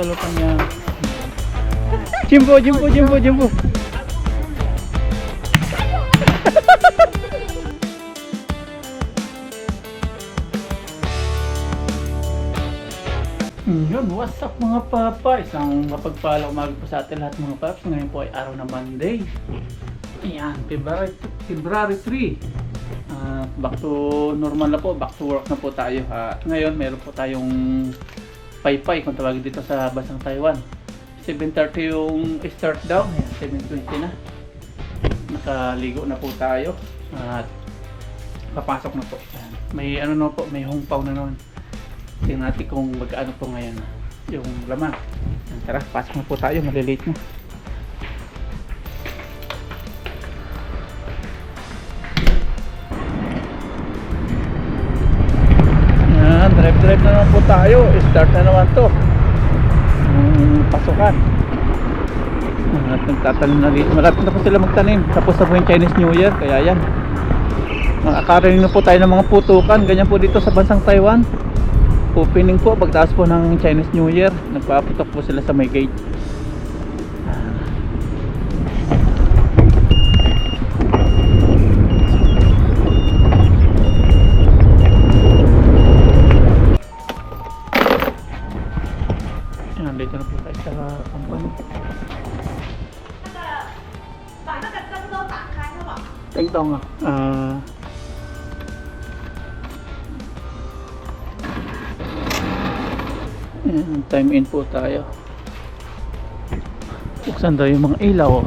Niya. Jimbo, Jimbo, Jimbo, Jimbo. Yun, what's up mga papa? Isang mapagpala umaga po sa atin lahat mga paps. Ngayon po ay araw na Monday. Ayan, February, February 3. Ah, back to normal na po, back to work na po tayo. At ngayon, meron po tayong paypay kung tawagin dito sa Basang Taiwan. 7.30 yung start daw, Ayan, 7.20 na. Nakaligo na po tayo. At papasok na po. Ayan. May ano na po, may hungpaw na naman. Tingnan natin kung mag-ano po ngayon yung laman. Tara, pasok na po tayo, malilate na. Start na naman to. Yung pasukan. At nagtatanim na dito. Malapit na po sila magtanim. Tapos na po yung Chinese New Year. Kaya yan. Nakakarinig na po tayo ng mga putukan. Ganyan po dito sa bansang Taiwan. Opening po pagtaas po ng Chinese New Year. Nagpaputok po sila sa may gate. Diba? sa company. Ting tong ah. Uh, Ayan, time in po tayo. Buksan daw yung mga ilaw.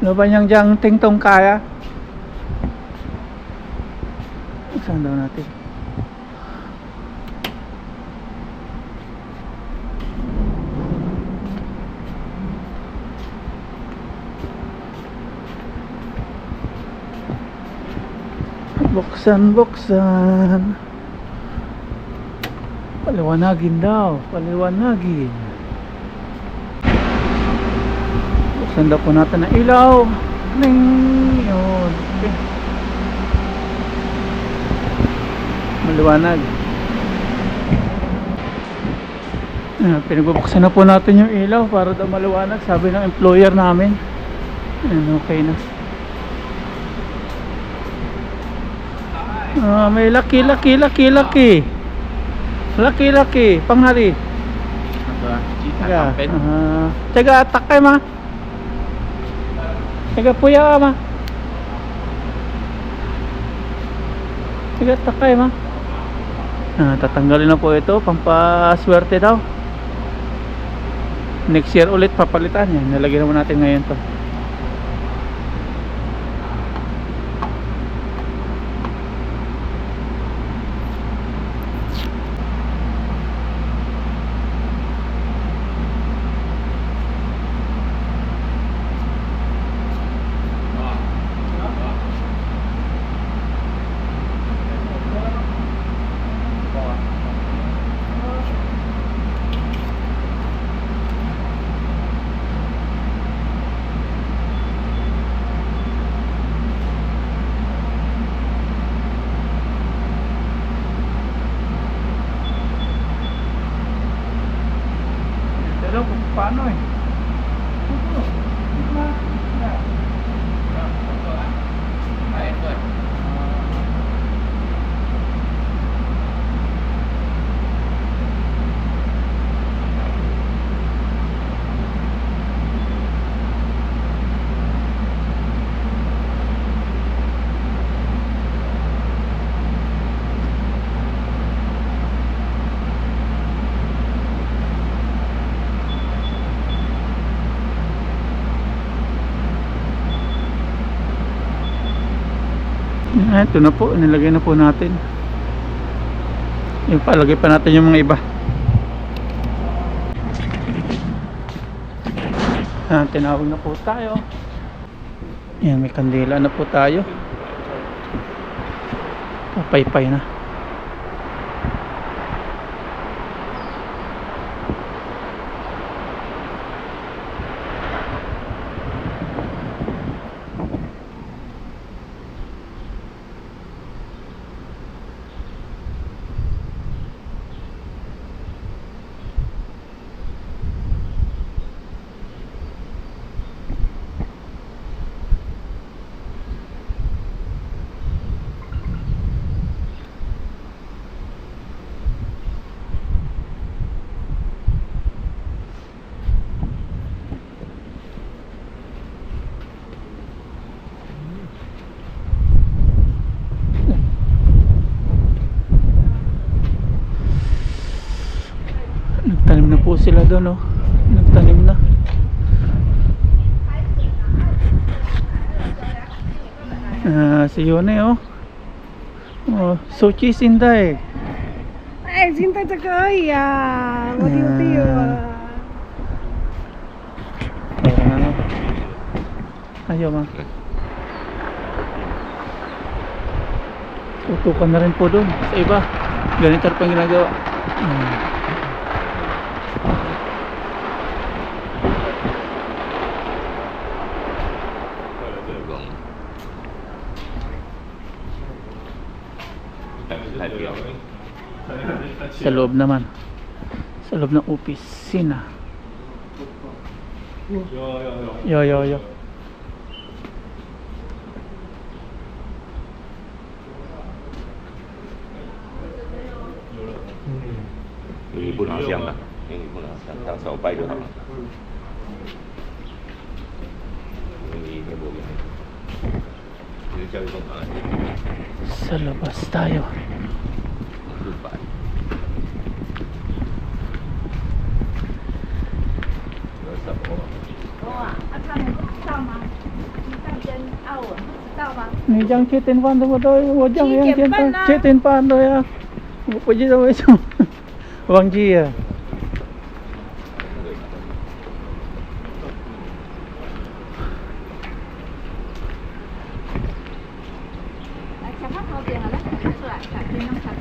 Ano ba niyang diyang tingtong kaya? Buksan, buksan. Paliwanagin daw, paliwanagin. Buksan daw po natin ang ilaw. Ning, yun. Okay. Maliwanag. Ah, pinagbubuksan na po natin yung ilaw para daw maliwanag. Sabi ng employer namin. Ayan, okay na. Ah, may laki, laki, laki, laki. Laki, laki. Panghari. Tsaga. Ah, tsaga atak kay ma. Tsaga puya ma. Tsaga atak kay ma. Ah, tatanggalin na po ito. Pampaswerte daw. Next year ulit papalitan yan. Nalagyan naman natin ngayon to. Pero kung paano eh. Ah, ito na po, nilagay na po natin. Yung palagay pa natin yung mga iba. Ah, tinawag na po tayo. Yan, may kandila na po tayo. Papaypay na. po sila doon oh. nagtanim na. Ah, si Yone oh. oh Suchi Sindai eh Sindai Takoy ah, what do you ah. think parang ano ayaw ma. Tutukan na rin po doon sa iba. Ganito pang ginagawa. Ah. loob naman sa loob ng opisina yo yo yo Yung ibu na siyang na. Yung ibu na siyang tang sa upay doon. Hindi niya buwi. Sa labas tayo. 他们不知道吗？你看跟澳文不知道吗？ Ni jang chitin pa ando mo to, wo jang yang Chitin chitin pa pa, na. chitin pa ando ya. Wo pa jida wo iso. Wang ji ya. 来，小胖头边了，来，拿出来，来，先用拿出来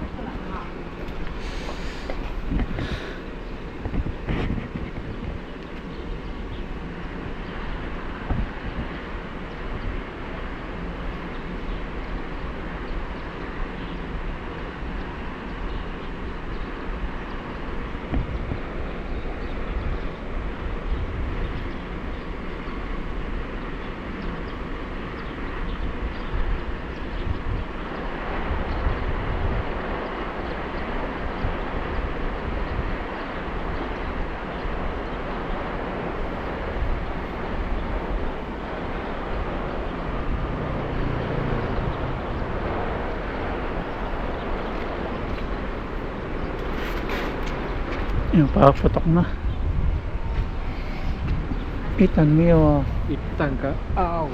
Yung paputok na. Itan mo yun. Itan ka? Aw.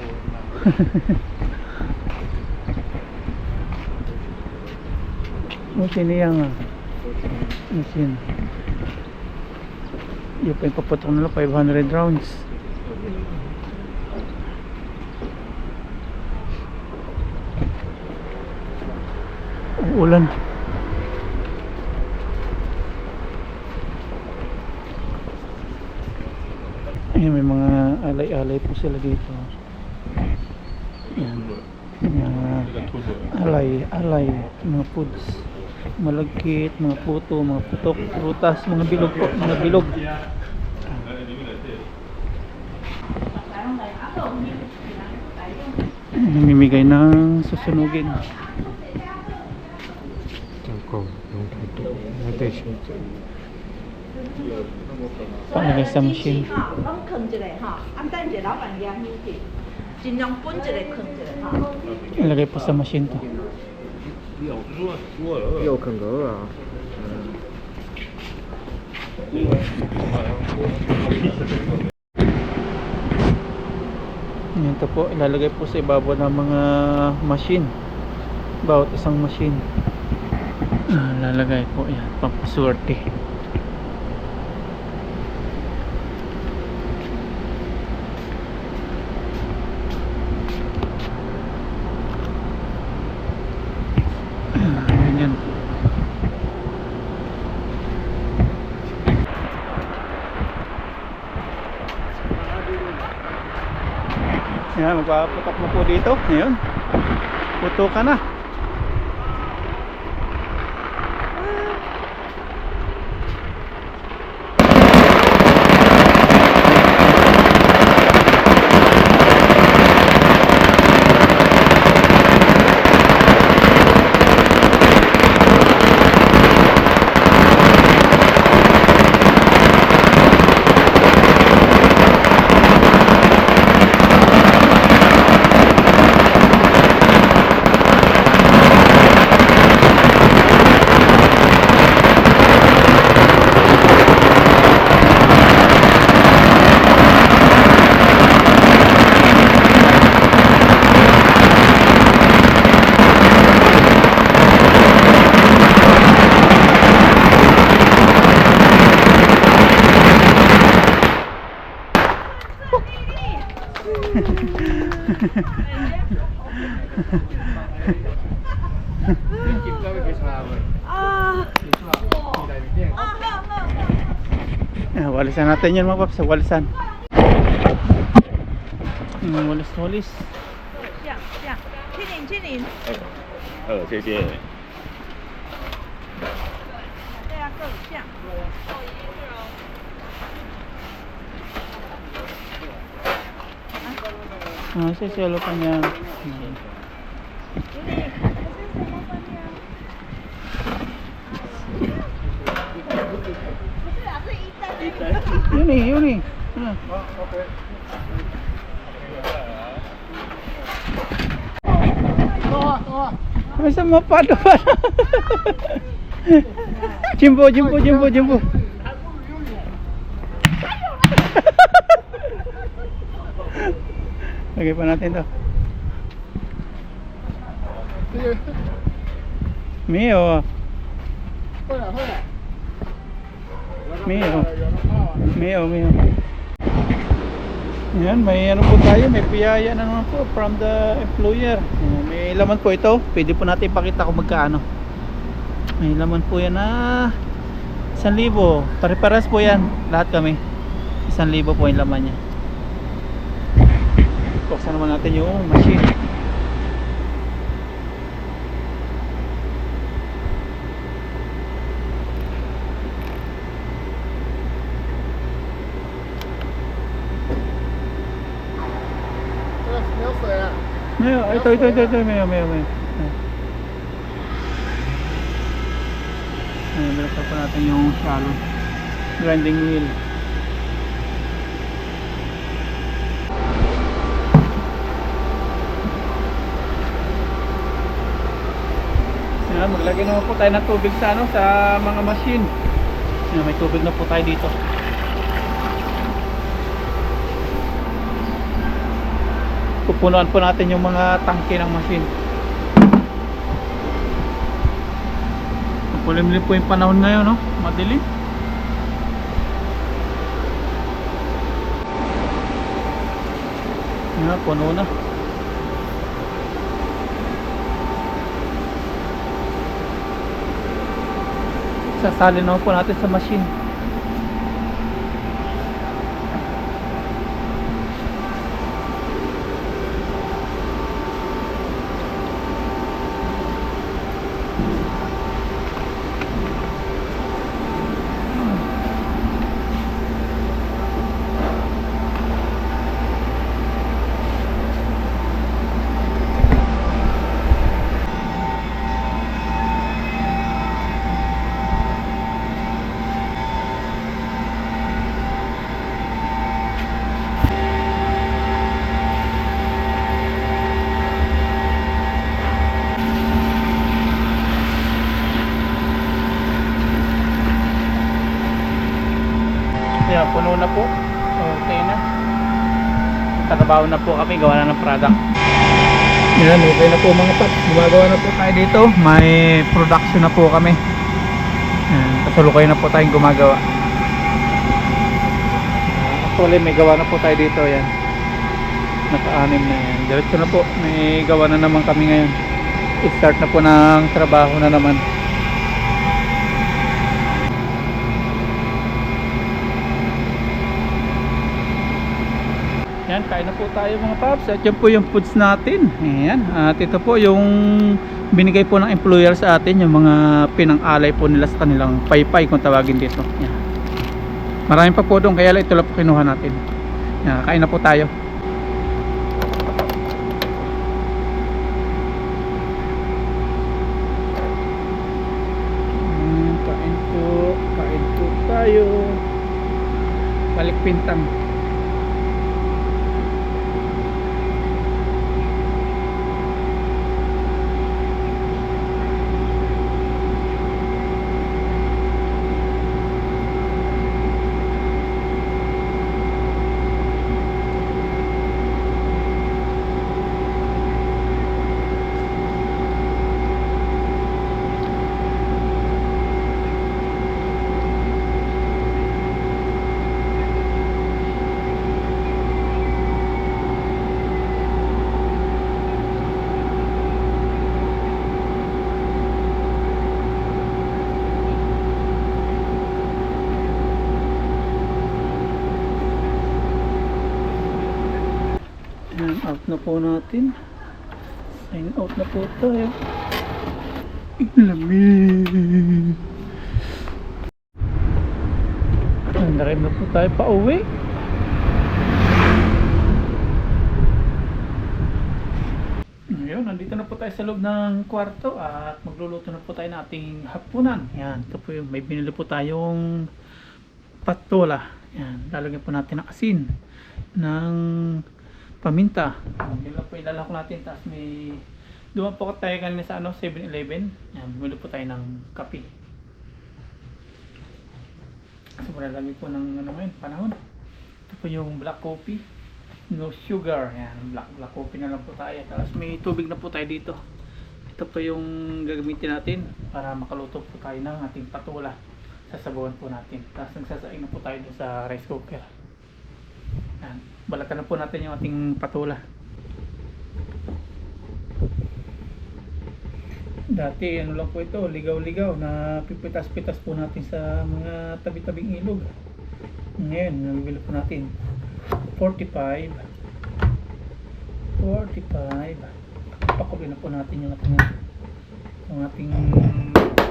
Musin niya nga. Musin. Yung pa yung paputok nila 500 rounds. Ulan. Ayan, may mga alay-alay po sila dito. Yan. Mga alay, alay, mga foods. Malagkit, mga puto, mga putok, prutas, mga bilog po, mga bilog. Namimigay ng susunugin. Tangko, yung puto. Natin siya. Palagay sa machine. 哈，拢藏一个哈，啊，等一个老板娘去，尽量分一个藏一个哈。 Ilagay po sa machine to. 又啃鹅啊。 Yan to po, ilalagay po sa ibabaw ng mga machine. Bawat isang machine. Ah, lalagay po yan, pampaswerte. Yan, magpapatok na po dito. Ngayon. Puto ka na. natin yun mga paps, walisan. Hmm, walis, walis. 这样这样，亲您亲您，呃，谢谢。对啊，够这样。 Ah, si Selo pa niya. Hmm. 不是啊，是一单一单。 Yun eh, yun eh. Ah. Ay, sa mga pado pa. Jimbo, Jimbo, Jimbo, Jimbo. Lagay pa natin to. Mio. Mio. Mio, Mio. Yan, may ano po tayo, may piyaya na naman po from the employer. Ayan, may laman po ito. Pwede po natin ipakita kung magkaano. May laman po yan na 1,000. Pare-pares po yan. Lahat kami. 1,000 po yung laman niya. Buksan naman natin yung machine. Mayo, ito, ito, ito, ito, mayo, mayo, mayo. Ayan, bilagtan po natin yung shallow grinding wheel. Yan, maglagay naman po tayo ng tubig sa ano, sa mga machine. Yan, may tubig na po tayo dito. Pupunuan po natin yung mga tangke ng machine. Makulimlim po yung panahon ngayon no? Madilim Yan, puno na. Sasali naman po natin sa machine Yan, puno na po. Okay na. Trabaho na po kami, gawa na ng product. Yan, okay na po mga paps. Gumagawa na po tayo dito. May production na po kami. Yan, kasalukay na po tayong gumagawa. Actually, may gawa na po tayo dito. Yan. Naka-anim na yan. Diretso na po. May gawa na naman kami ngayon. I-start na po ng trabaho na naman. Yan, kain na po tayo mga paps. At yan po yung foods natin. Ayan. At ito po yung binigay po ng employer sa atin. Yung mga pinang-alay po nila sa kanilang paypay kung tawagin dito. Yan. Marami pa po doon. Kaya ito lang po kinuha natin. Yan, kain na po tayo. Mm, kain po. Kain po tayo. Balik pintang. Out na po natin. Sign out na po tayo. Lamig. Nandarive na po tayo pa uwi. Ngayon, nandito na po tayo sa loob ng kwarto at magluluto na po tayo ng ating hapunan. Yan, ito po yung may binili po tayong patola. Yan, lalagyan po natin ng asin ng paminta. Yan lang po ilalak natin. Tapos may duman po tayo kanina sa ano, 7-Eleven. Yan, bumili po tayo ng kape. So, malalagay po ng ano ngayon, panahon. Ito po yung black coffee. No sugar. Yan, black, black coffee na lang po tayo. Tapos may tubig na po tayo dito. Ito po yung gagamitin natin para makaluto po tayo ng ating patula. Sasabawan po natin. Tapos nagsasaing na po tayo sa rice cooker. Yan. Balatan na po natin yung ating patula. Dati ano lang po ito, ligaw-ligaw na pipitas-pitas po natin sa mga tabi-tabing ilog. Ngayon, nabibili po natin 45 45 pakuloy na po natin yung ating yung ating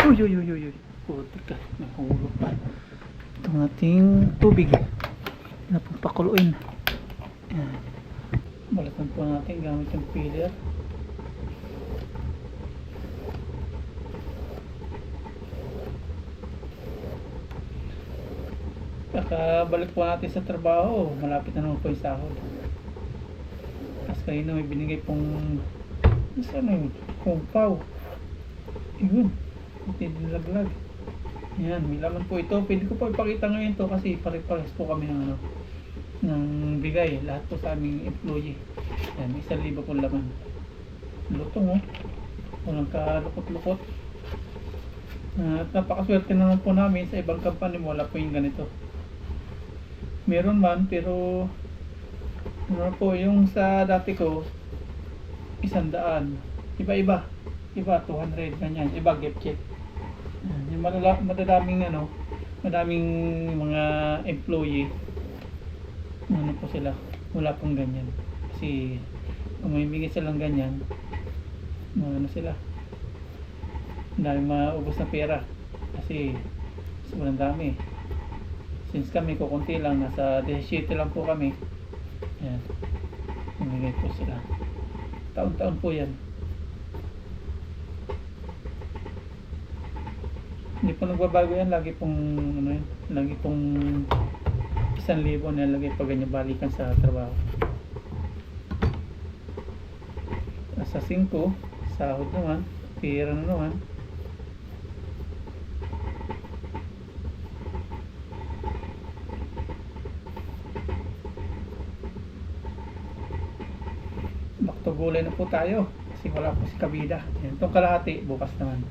uy uy uy uy uy putik ka nahulog pa itong ating tubig na po pakuluin yan balatan po natin gamit yung peeler Kakabalik po natin sa trabaho, malapit na naman po yung sahod. Tapos kanina may binigay pong, sa ano yun, kumpaw. Yun, hindi nilaglag. Yan, may laman po ito. Pwede ko po ipakita ngayon to kasi pare-pares po kami ng ano, ng bigay. Lahat po sa aming employee. Yan, isang libo po laman. Lutong oh. Walang kalukot-lukot. At napakaswerte naman po namin sa ibang company wala po yung ganito. Meron man pero ano po yung sa dati ko isang daan. Iba-iba. Iba 200 ganyan. Iba gift check. Yan, Yung malala, madadaming ano, madaming mga employee ano po sila wala pong ganyan. Kasi kung may bigay silang ganyan ano sila. Daming maubos na pera. Kasi sobrang dami. Since kami kukunti lang nasa 17 lang po kami. Yan umigay po sila. Taon-taon po yan. Hindi po nagbabago yan. Lagi pong ano yun lagi pong isang libo nilagay pag ganyan balikan sa trabaho. Sa 5 sahod naman pera na naman. Back to gulay na po tayo kasi wala po si Kabida yan itong kalahati bukas naman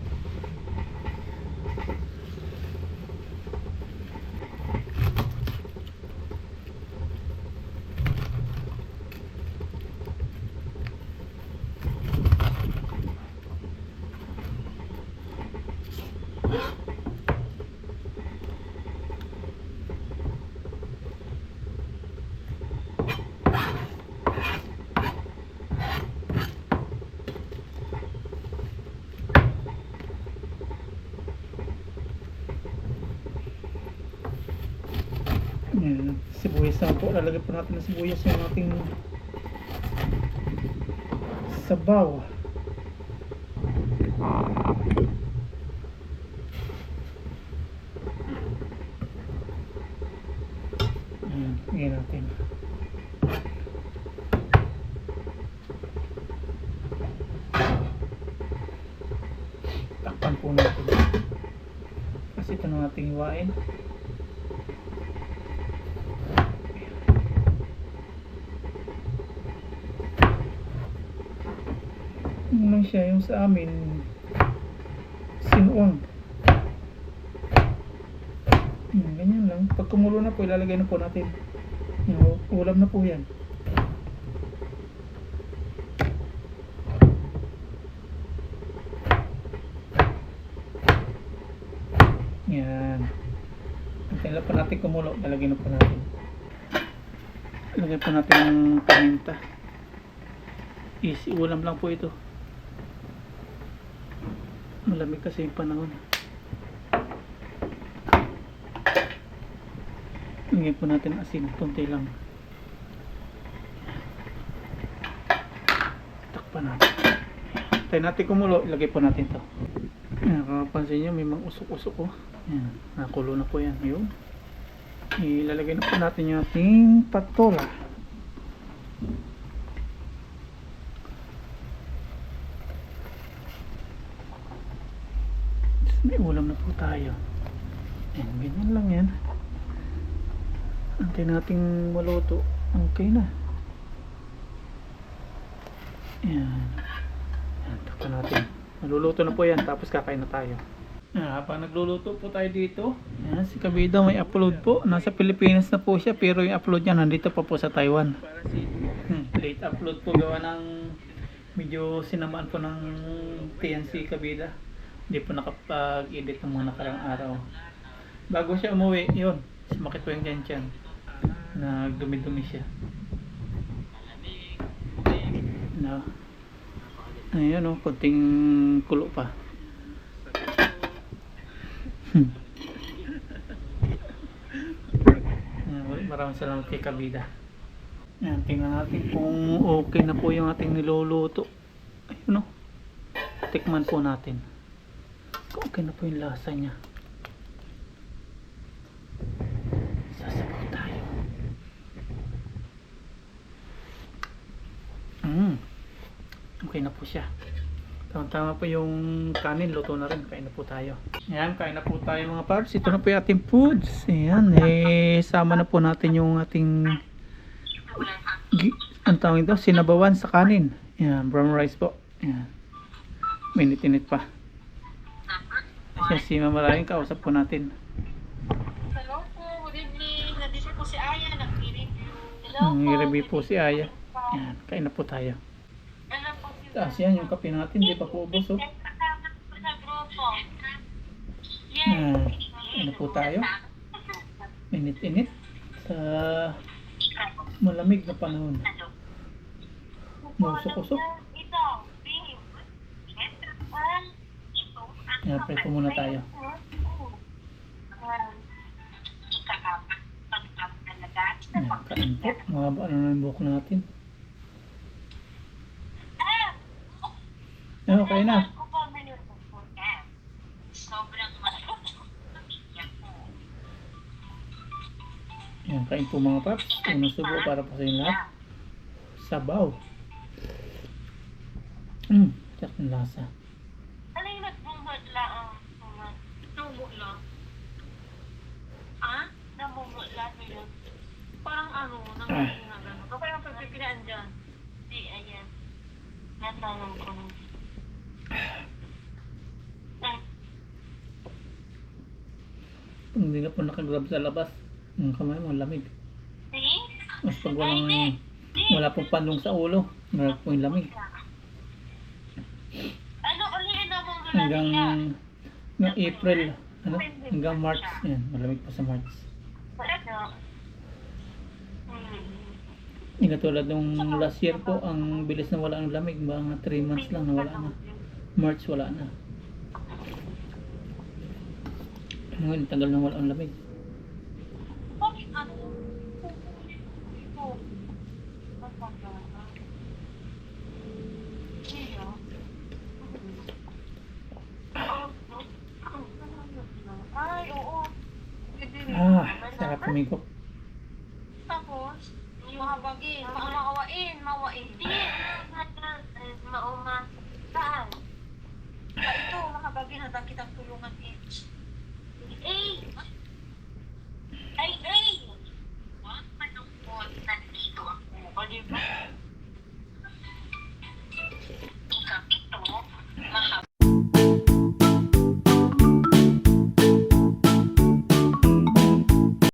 Yan, sibuyas na po natin ng sibuyas yung ating sabaw. Ayan, lagyan natin. Takpan po natin. Kasi ito na ating hiwain. Ano lang siya sa amin sinuong. Hmm, ganyan lang. Pag kumulo na po, ilalagay na po natin. Yung ulam na po yan. Yan. Antayin lang po natin kumulo. Lalagay na po natin. Lagay po natin ng paminta. Easy ulam lang po ito. Malamig kasi yung panahon. Lagyan po natin asin, konti lang. Takpan natin. Tayo natin kumulo, ilagay po natin to. Ayan, kung napansin nyo, may mga usok-usok ko. Ayan, nakulo na po yan. Ayun. Ilalagay na po natin yung ating patola. May ulam na po tayo. Ayan, ganyan lang yan. Antay nating maluto. Okay na. Ayan. Ayan, takpan natin. Maluluto na po yan, tapos kakain na tayo. Ayan, habang nagluluto po tayo dito, ayan, si Kabida may upload po. Nasa Pilipinas na po siya, pero yung upload niya nandito pa po sa Taiwan. Hmm, late upload po gawa ng medyo sinamaan po ng TNC Kabida. Hindi po nakapag-edit ng mga nakarang araw. Bago siya umuwi, yun, sumakit po yung tiyan Nagdumi-dumi siya. No. Ayun o, konting kulo pa. Hmm. Maraming salamat kay Kabida. Ayan, tingnan natin kung okay na po yung ating niluluto. Ayun o. Tikman po natin. Okay na po yung lasa niya. Sasabaw tayo. Mm. Okay na po siya. Tama-tama po yung kanin, luto na rin. Kain na po tayo. Ayan, kain na po tayo mga parts. Ito na po yung ating foods. Ayan, eh, sama na po natin yung ating ang tawag ito, sinabawan sa kanin. Ayan, brown rice po. Ayan. Minit-init pa. Ayan, si Mama Ryan, kausap po natin. Hello po, good evening. Nandito po si Aya, nag-review. Hello po. review po si Aya. Ayan, kain na po tayo. Ano po Taas yan, yung kape natin, di pa po ubos oh. Yes. Ayan, ano po tayo? Minit-init sa malamig na panahon. Musok-usok. Ito, babe. Ah, Ayan, pray po muna tayo. Ah. Ayan, kain po. Mahaba na ng buhok natin. Ah! Ayan, kain na. Yan. Kain po mga paps. Unang subo para po sa inyo lahat. Sabaw. Mm, sarap ng lasa. Nagbumot lang? Tumumo lang. Ah? Namumot lang yun. Parang ano, nang na gano'n. Yung pagpipinaan dyan. Di, ayan. Natanong ko. Hindi na po nakagrab sa labas. Ang kamay mo, lamig. Mas pag walang, wala pong panlong sa ulo, meron po yung lamig. Ano ulitin na mong Hanggang, hanggang April, ano, hanggang March. Yan, malamig pa sa March. Hindi katulad nung last year po, ang bilis na wala ng lamig. Mga 3 months lang na wala na. March wala na. Ngayon, tagal na wala ng lamig.